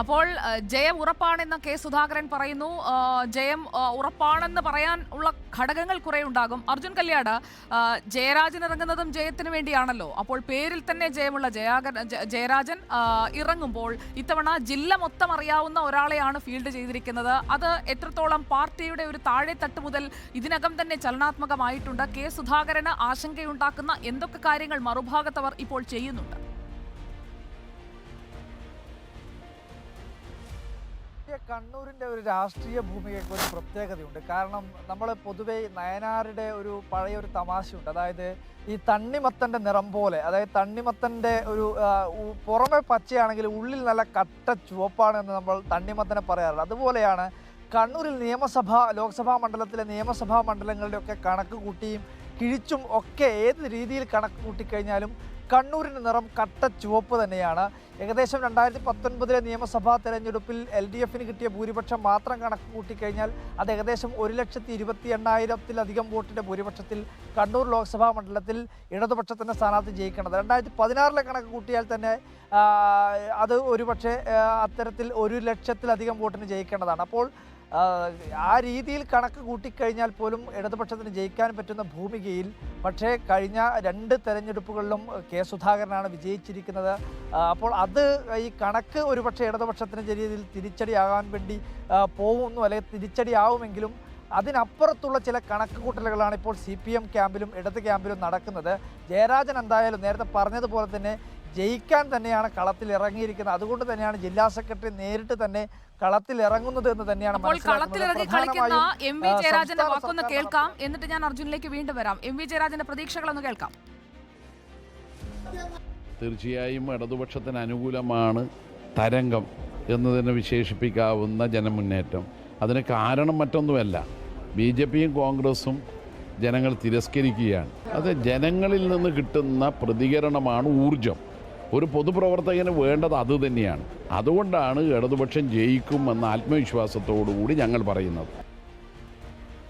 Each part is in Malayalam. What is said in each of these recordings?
അപ്പോൾ ജയം ഉറപ്പാണെന്ന് കെ സുധാകരൻ പറയുന്നു. ജയം ഉറപ്പാണെന്ന് പറയാൻ ഉള്ള ഘടകങ്ങൾ കുറെ ഉണ്ടാകും. അർജുൻ കല്യാട് ജയരാജൻ ഇറങ്ങുന്നതും ജയത്തിന് വേണ്ടിയാണല്ലോ. അപ്പോൾ പേരിൽ തന്നെ ജയമുള്ള ജയാകർ ജയരാജൻ ഇറങ്ങുമ്പോൾ ഇത്തവണ ജില്ല മൊത്തം അറിയാവുന്ന ഒരാളെയാണ് ഫീൽഡ് ചെയ്തിരിക്കുന്നത്. അത് എത്രത്തോളം പാർട്ടിയുടെ ഒരു താഴെ തട്ട് മുതൽ ഇതിനകം തന്നെ ചലനാത്മകമായിട്ടുണ്ട്. കെ സുധാകരന് ആശങ്കയുണ്ടാക്കുന്ന എന്തൊക്കെ കാര്യങ്ങൾ മറുഭാഗത്തവർ ഇപ്പോൾ ചെയ്യുന്നുണ്ട്? പക്ഷേ കണ്ണൂരിന്റെ ഒരു രാഷ്ട്രീയ ഭൂമികയ്ക്ക് ഒരു പ്രത്യേകതയുണ്ട്. കാരണം നമ്മൾ പൊതുവെ നയനാരുടെ ഒരു പഴയ ഒരു തമാശയുണ്ട്. അതായത് ഈ തണ്ണിമത്തന്റെ നിറം പോലെ അതായത് തണ്ണിമത്തന്റെ ഒരു പുറമെ പച്ചയാണെങ്കിൽ ഉള്ളിൽ നല്ല കട്ട ചുവപ്പാണ് എന്ന് നമ്മൾ തണ്ണിമത്തനെ പറയാറുണ്ട്. അതുപോലെയാണ് കണ്ണൂരിൽ നിയമസഭ ലോക്സഭാ മണ്ഡലത്തിലെ നിയമസഭാ മണ്ഡലങ്ങളുടെയൊക്കെ കണക്ക് കൂട്ടിയും കിഴിച്ചും ഒക്കെ ഏത് രീതിയിൽ കണക്ക് കൂട്ടിക്കഴിഞ്ഞാലും കണ്ണൂരിന്റെ നിറം കട്ട ചുവപ്പ് തന്നെയാണ്. ഏകദേശം രണ്ടായിരത്തി പത്തൊൻപതിലെ നിയമസഭാ തെരഞ്ഞെടുപ്പിൽ എൽ ഡി എഫിന് കിട്ടിയ ഭൂരിപക്ഷം മാത്രം കണക്ക് കൂട്ടിക്കഴിഞ്ഞാൽ അത് ഏകദേശം ഒരു ലക്ഷത്തി ഇരുപത്തി എണ്ണായിരത്തിലധികം വോട്ടിന്റെ ഭൂരിപക്ഷത്തിൽ കണ്ണൂർ ലോക്സഭാ മണ്ഡലത്തിൽ ഇടതുപക്ഷത്തിന്റെ സ്ഥാനാർത്ഥി ജയിക്കേണ്ടത്. രണ്ടായിരത്തി പതിനാറിലെ കണക്ക് കൂട്ടിയാൽ തന്നെ അത് ഒരുപക്ഷെ അത്തരത്തിൽ ഒരു ലക്ഷത്തിലധികം വോട്ടിന് ജയിക്കേണ്ടതാണ്. അപ്പോൾ ആ, രീതിയിൽ കണക്ക് കൂട്ടിക്കഴിഞ്ഞാൽ പോലും ഇടതുപക്ഷത്തിന് ജയിക്കാൻ പറ്റുന്ന ഭൂമികയിൽ പക്ഷേ കഴിഞ്ഞ രണ്ട് തെരഞ്ഞെടുപ്പുകളിലും കെ സുധാകരനാണ് വിജയിച്ചിരിക്കുന്നത്. അപ്പോൾ അത് ഈ കണക്ക് ഒരുപക്ഷെ ഇടതുപക്ഷത്തിന് ചെറിയ രീതിയിൽ തിരിച്ചടിയാകാൻ വേണ്ടി പോകുന്നു അല്ലെങ്കിൽ തിരിച്ചടിയാവുമെങ്കിലും അതിനപ്പുറത്തുള്ള ചില കണക്ക് കൂട്ടലുകളാണ് ഇപ്പോൾ സി പി എം ക്യാമ്പിലും ഇടത് ക്യാമ്പിലും നടക്കുന്നത്. ജയരാജൻ എന്തായാലും നേരത്തെ പറഞ്ഞതുപോലെ തന്നെ ജയിക്കാൻ തന്നെയാണ് കളത്തിൽ ഇറങ്ങിയിരിക്കുന്നത്. അതുകൊണ്ട് തന്നെയാണ് ജില്ലാ സെക്രട്ടറി നേരിട്ട് തന്നെ കളത്തിൽ ഇറങ്ങുന്നത് എന്ന് തന്നെയാണ് എം വി ആ, ജയരാജന്റെ വാക്കൊന്ന് കേൾക്കാം. എന്നിട്ട് ഞാൻ അർജുനിലേക്ക് വീണ്ടും വരാം. എം വി ജയരാജന്റെ പ്രതീക്ഷകളൊന്ന് കേൾക്കാം. തീർച്ചയായും ഇടതുപക്ഷത്തിന് അനുകൂലമാണ് തരംഗം എന്ന് തന്നെ വിശേഷിപ്പിക്കാവുന്ന ജനമുന്നേറ്റം. അതിന് കാരണം മറ്റൊന്നുമല്ല. ബി ജെ പിയും കോൺഗ്രസും ജനങ്ങൾ തിരസ്കരിക്കുകയാണ്. അത് ജനങ്ങളിൽ നിന്ന് കിട്ടുന്ന പ്രതികരണമാണ് ഊർജം ഒരു പൊതുപ്രവർത്തകന് വേണ്ടത് അത് തന്നെയാണ്. അതുകൊണ്ടാണ് ഇടതുപക്ഷം ജയിക്കും എന്ന ആത്മവിശ്വാസത്തോടു കൂടി ഞങ്ങൾ പറയുന്നത്.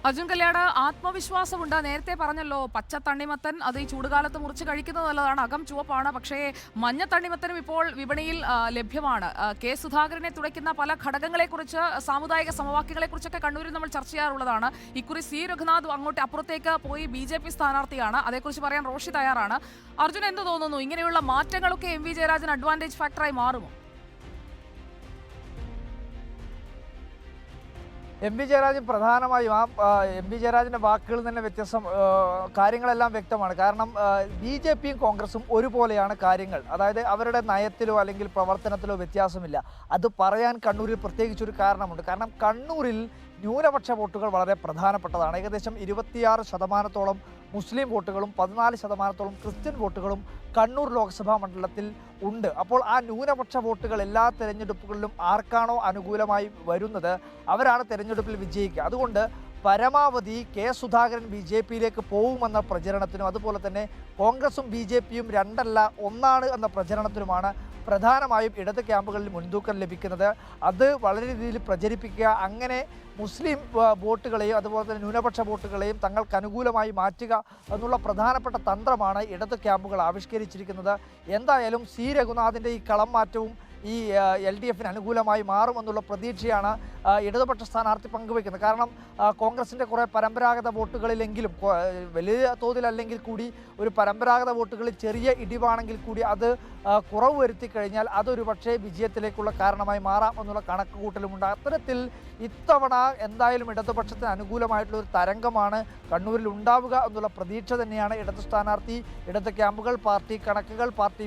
അർജുൻ കല്യാട് ആത്മവിശ്വാസമുണ്ട്. നേരത്തെ പറഞ്ഞല്ലോ പച്ച തണ്ണിമത്തൻ അത് ഈ ചൂടുകാലത്ത് മുറിച്ച് കഴിക്കുന്നത് നല്ലതാണ്. അകം ചുവപ്പാണ്. പക്ഷേ മഞ്ഞ തണ്ണിമത്തനും ഇപ്പോൾ വിപണിയിൽ ലഭ്യമാണ്. കെ സുധാകരനെ തുടയ്ക്കുന്ന പല ഘടകങ്ങളെക്കുറിച്ച് സാമുദായിക സമവാക്യങ്ങളെക്കുറിച്ചൊക്കെ കണ്ണൂരിൽ നമ്മൾ ചർച്ച ചെയ്യാറുള്ളതാണ്. ഇക്കുറി സി. രഘുനാഥ് അങ്ങോട്ട് അപ്പുറത്തേക്ക് പോയി ബി ജെ പി സ്ഥാനാർത്ഥിയാണ്. അതേക്കുറിച്ച് പറയാൻ റോഷി തയ്യാറാണ്. അർജുൻ എന്ത് തോന്നുന്നു? ഇങ്ങനെയുള്ള മാറ്റങ്ങളൊക്കെ എം വി ജയരാജൻ അഡ്വാന്റേജ് ഫാക്ടറായി മാറുമോ? എം വി ജയരാജൻ പ്രധാനമായും ആ എം വി ജയരാജന്റെ വാക്കുകളിൽ തന്നെ വ്യത്യസ്തം കാര്യങ്ങളെല്ലാം വ്യക്തമാണ്. കാരണം ബി ജെ പിയും കോൺഗ്രസും ഒരുപോലെയാണ് കാര്യങ്ങൾ. അതായത് അവരുടെ നയത്തിലോ അല്ലെങ്കിൽ പ്രവർത്തനത്തിലോ വ്യത്യാസമില്ല. അത് പറയാൻ കണ്ണൂരിൽ പ്രത്യേകിച്ചൊരു കാരണമുണ്ട്. കാരണം കണ്ണൂരിൽ ന്യൂനപക്ഷ വോട്ടുകൾ വളരെ പ്രധാനപ്പെട്ടതാണ്. ഏകദേശം ഇരുപത്തിയാറ് ശതമാനത്തോളം മുസ്ലിം വോട്ടുകളും പതിനാല് ശതമാനത്തോളം ക്രിസ്ത്യൻ വോട്ടുകളും കണ്ണൂർ ലോക്സഭാ മണ്ഡലത്തിൽ ഉണ്ട്. അപ്പോൾ ആ ന്യൂനപക്ഷ വോട്ടുകൾ എല്ലാ തെരഞ്ഞെടുപ്പുകളിലും ആർക്കാണോ അനുകൂലമായി വരുന്നത്? അവരാണ് തെരഞ്ഞെടുപ്പിൽ വിജയിക്കുക. അതുകൊണ്ട് പരമാവധി കെ സുധാകരൻ ബി ജെ പിയിലേക്ക് പോകുമെന്ന പ്രചരണത്തിനും അതുപോലെ തന്നെ കോൺഗ്രസും ബി ജെ പിയും രണ്ടല്ല ഒന്നാണ് എന്ന പ്രചരണത്തിനുമാണ് പ്രധാനമായും ഇടത് ക്യാമ്പുകളിൽ മുൻതൂക്കം ലഭിക്കുന്നത്. അത് വളരെ രീതിയിൽ പ്രചരിപ്പിക്കുക. അങ്ങനെ മുസ്ലിം വോട്ടുകളെയും അതുപോലെ തന്നെ ന്യൂനപക്ഷ വോട്ടുകളെയും തങ്ങൾക്ക് അനുകൂലമായി മാറ്റുക എന്നുള്ള പ്രധാനപ്പെട്ട തന്ത്രമാണ് ഇടത് ക്യാമ്പുകൾ ആവിഷ്കരിച്ചിരിക്കുന്നത്. എന്തായാലും സി. രഘുനാഥിന്റെ ഈ കളം മാറ്റവും ഈ എൽ ഡി എഫിന് അനുകൂലമായി മാറുമെന്നുള്ള പ്രതീക്ഷയാണ് ഇടതുപക്ഷ സ്ഥാനാർത്ഥി പങ്കുവയ്ക്കുന്നത്. കാരണം കോൺഗ്രസിന്റെ കുറേ പരമ്പരാഗത വോട്ടുകളിലെങ്കിലും വലിയ തോതിലല്ലെങ്കിൽ കൂടി ഒരു പരമ്പരാഗത വോട്ടുകളിൽ ചെറിയ ഇടിവാണെങ്കിൽ കൂടി അത് കുറവ് വരുത്തി കഴിഞ്ഞാൽ അതൊരു പക്ഷേ വിജയത്തിലേക്കുള്ള കാരണമായി മാറാം എന്നുള്ള കണക്ക് കൂട്ടലുമുണ്ട് അത്തരത്തിൽ ഇത്തവണ എന്തായാലും ഇടതുപക്ഷത്തിന് അനുകൂലമായിട്ടുള്ള ഒരു തരംഗമാണ് കണ്ണൂരിൽ ഉണ്ടാവുക എന്നുള്ള പ്രതീക്ഷ തന്നെയാണ് ഇടത് സ്ഥാനാർത്ഥി ഇടത് ക്യാമ്പുകൾ പാർട്ടി കണക്കുകൾ പാർട്ടി